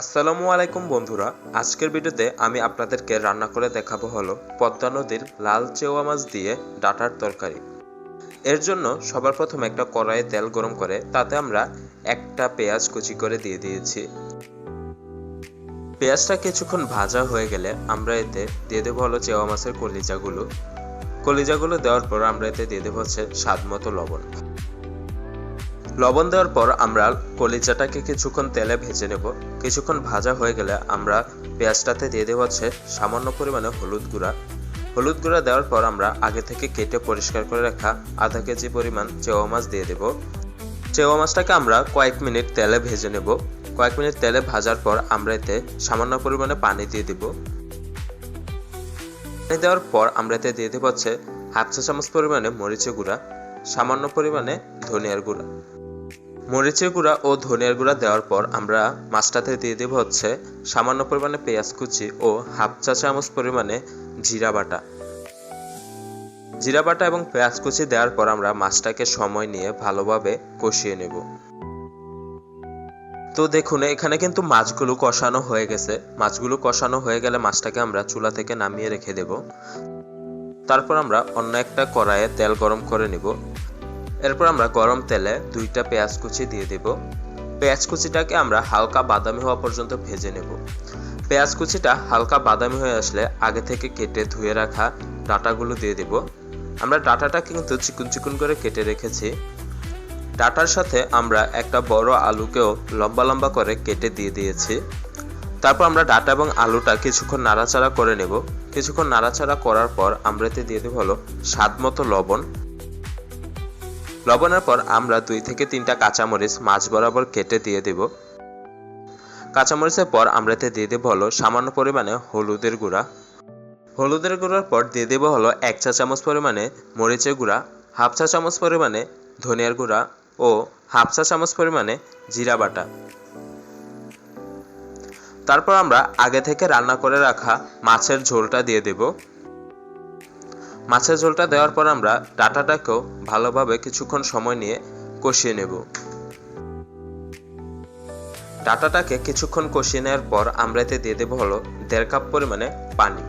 আসসালামু আলাইকুম বন্ধুরা, আজকের ভিডিওতে আমি আপনাদেরকে রান্না করে দেখাবো হলো পদ্মা নদীর লাল চেওয়া মাছ দিয়ে ডাটার তরকারি। এর জন্য সবার প্রথমে একটা কড়াইয়ে তেল গরম করে তাতে আমরা একটা পেঁয়াজ কুচি করে দিয়ে দিয়েছি। পেঁয়াজটা কিছুক্ষণ ভাজা হয়ে গেলে আমরা এতে দিয়ে দেবো হলো চেওয়া মাছের কলিজাগুলো। কলিজাগুলো দেওয়ার পর আমরা এতে দিয়ে দেবো হচ্ছে স্বাদ মতো লবণ। লবণ দেওয়ার পর আমরা কলিজাটাকে কিছুক্ষণ তেলে ভেজে নেব। কিছুক্ষণ ভাজা হয়ে গেলে আমরা পেঁয়াজটাতে দিয়ে দেবো হচ্ছে সামান্য পরিমাণে হলুদ গুঁড়া। হলুদ গুঁড়া দেওয়ার পর আমরা আগে থেকে কেটে পরিষ্কার করে রাখা আধা কেজি পরিমাণ চেওয়া মাছ দিয়ে দেব। চেওয়া মাছটাকে আমরা কয়েক মিনিট তেলে ভেজে নেব। কয়েক মিনিট তেলে ভাজার পর আমরা এতে সামান্য পরিমাণে পানি দিয়ে দেব। পানি দেওয়ার পর আমরা এতে দিয়ে দেবো হচ্ছে হাফ চা চামচ পরিমাণে মরিচের গুঁড়া, সামান্য পরিমাণে ধনিয়ার গুঁড়া। মরিচের গুঁড়া ও ধনিয়ার গুঁড়া দেওয়ার পর আমরা মাছটাতে দিয়ে দেবো হচ্ছে সামান্য পরিমাণে পেঁয়াজ কুচি ও হাফ চা চামচ পরিমাণে জিরা বাটা। জিরা বাটা এবং পেঁয়াজ কুচি দেওয়ার পর আমরা মাছটাকে সময় নিয়ে ভালোভাবে কষিয়ে নেব। তো দেখুন, এখানে কিন্তু মাছগুলো কষানো হয়ে গেছে। মাছগুলো কষানো হয়ে গেলে মাছটাকে আমরা চুলা থেকে নামিয়ে রেখে দেব। তারপর আমরা অন্য একটা কড়াইয়ে তেল গরম করে নিব। এরপর আমরা গরম তেলে দুইটা পেঁয়াজ কুচি দিয়ে দেব। পেঁয়াজ কুচিটাকে আমরা হালকা বাদামি হওয়া পর্যন্ত ভেজে নেব। পেঁয়াজ কুচিটা হালকা বাদামি হয়ে আসলে আগে থেকে কেটে ধুয়ে রাখা ডাটাগুলো দিয়ে দেব। আমরা ডাটাটা কিন্তু চিকুন চিকুন করে কেটে রেখেছি। ডাটার সাথে আমরা একটা বড় আলুকেও লম্বা লম্বা করে কেটে দিয়ে দিয়েছি। তারপর আমরা ডাটা এবং আলুটা কিছুক্ষণ নাড়াচাড়া করে নেব। কিছুক্ষণ নাড়াচাড়া করার পর আমরা এতে দিয়ে দেবো হলো স্বাদ মতো লবণ। লবণের পর আমরা দুই থেকে তিনটা কাঁচামরিচ মাছ বরাবর কেটে দিয়ে দেব। কাঁচামরিচের পর আমরা এতে দিয়ে দেবো হলো সামান্য পরিমাণে হলুদের গুঁড়া। হলুদের গুঁড়ার পর দিয়ে দেবো হলো এক চা চামচ পরিমাণে মরিচের গুঁড়া, হাফ চা চামচ পরিমাণে ধনিয়ার গুঁড়া ও হাফ চা চামচ পরিমাণে জিরা বাটা। তারপর আমরা আগে থেকে রান্না করে রাখা মাছের ঝোলটা দিয়ে দেব। মাছের ঝোলটা দেওয়ার পর আমরা ডাটাটাকেও ভালোভাবে কিছুক্ষণ সময় নিয়ে কষিয়ে নেব। ডাটাটাকে কিছুক্ষণ কষিয়ে নেওয়ার পর আমরা এতে দিয়ে দেবো হলো দেড় কাপ পরিমাণে পানি।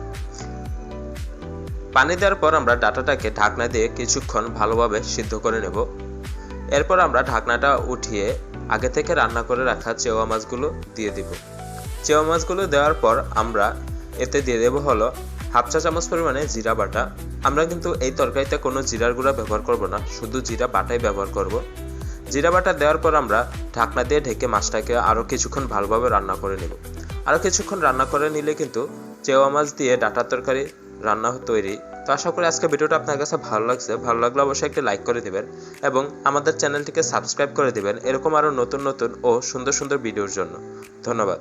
পানি দেওয়ার পর আমরা ডাটাটাকে ঢাকনা দিয়ে কিছুক্ষণ ভালোভাবে সিদ্ধ করে নেব। এরপর আমরা ঢাকনাটা উঠিয়ে আগে থেকে রান্না করে রাখা চেওয়া মাছগুলো দিয়ে দিব। চেওয়া মাছগুলো দেওয়ার পর আমরা এতে দিয়ে দেবো হলো হাফ চা চামচ পরিমাণে জিরা বাটা। আমরা কিন্তু এই তরকারিতে কোনো জিরার গুঁড়া ব্যবহার করব না, শুধু জিরা বাটাই ব্যবহার করব। জিরা বাটা দেওয়ার পর আমরা ঢাকনা দিয়ে ঢেকে মাছটাকে আরও কিছুক্ষণ ভালোভাবে রান্না করে নেব। আরও কিছুক্ষণ রান্না করে নিলে কিন্তু চেওয়া মাছ দিয়ে ডাটার তরকারি রান্না তৈরি। তো আশা করি আজকে ভিডিওটা আপনার কাছে ভালো লাগছে। ভালো লাগলে অবশ্যই একটি লাইক করে দিবেন এবং আমাদের চ্যানেলটিকে সাবস্ক্রাইব করে দিবেন। এরকম আরও নতুন নতুন ও সুন্দর সুন্দর ভিডিওর জন্য। ধন্যবাদ।